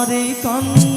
আমার এই কান্না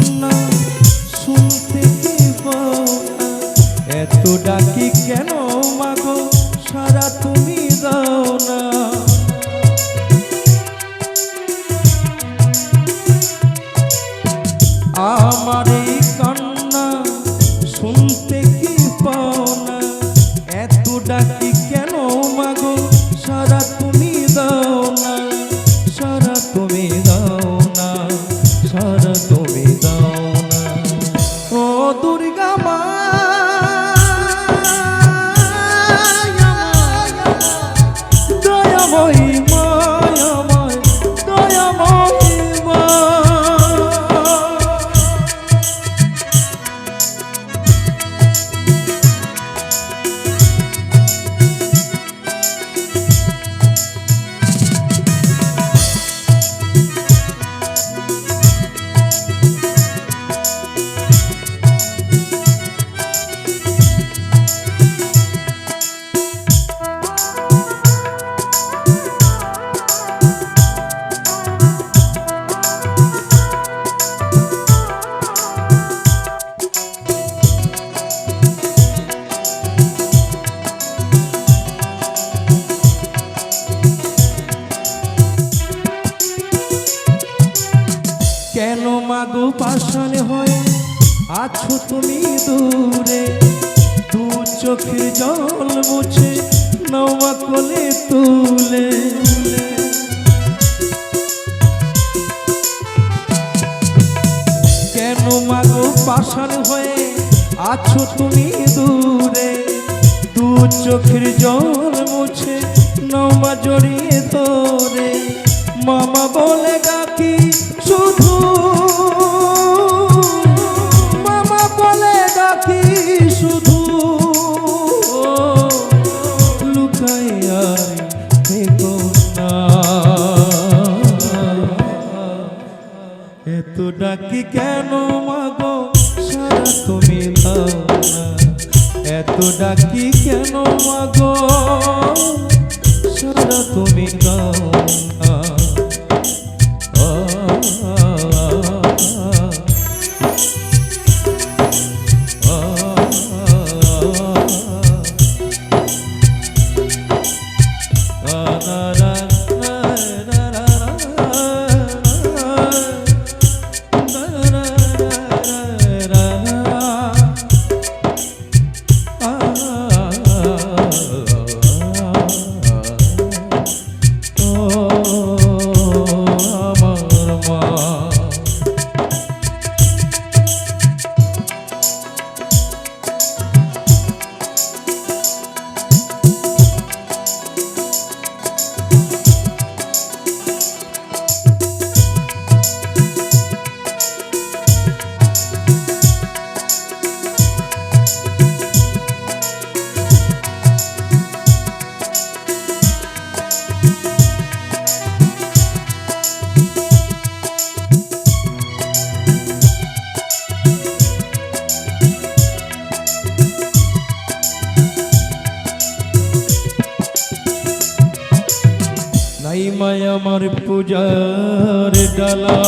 পাশানে হয় আছো তুমি দূরে, দু চোখে জল মুছে নৌমা কোলে তুলে। কেন মাগো পাশানে হয়ে আছো তুমি দূরে, দু চোখের জল মুছে নৌমা জড়িয়ে তোরে মামা বলে ডাকি শুধু ডাকি কেন মাগো? সারা তুমি দাও না। এত ডাকি কেন মাগো? সারা তুমি দাও না। 我。আমার পূজার ডালা।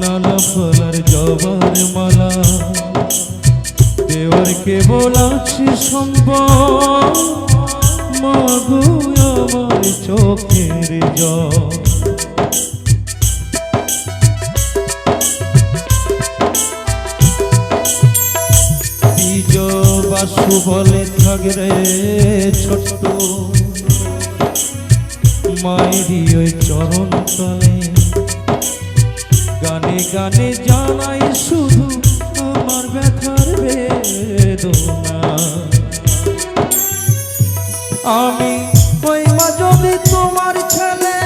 নানা ফলার জবার মালা। দেওয়ারকে বলাছি সম্ভব মাগু আমার চোখের জল। বীজ মায়েরই ওই চরণ তলে গানে গানে জানাই শুধু আমার ব্যথার বেদনা। আমি ওই মা যদি তোমার ছেলে।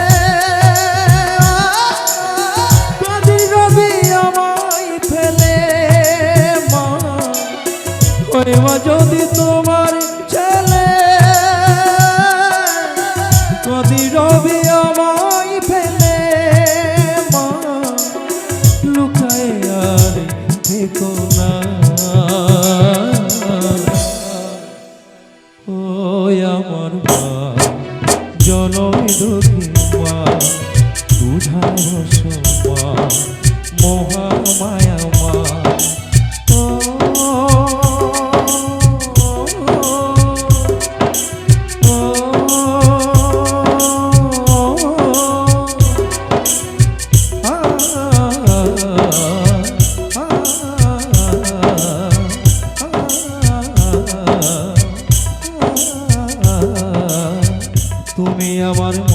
আমায় ফেলে মা। ওই মা যদি তোমার আমার মা জনই দুধা মা বুঝার সময় তুমি আমার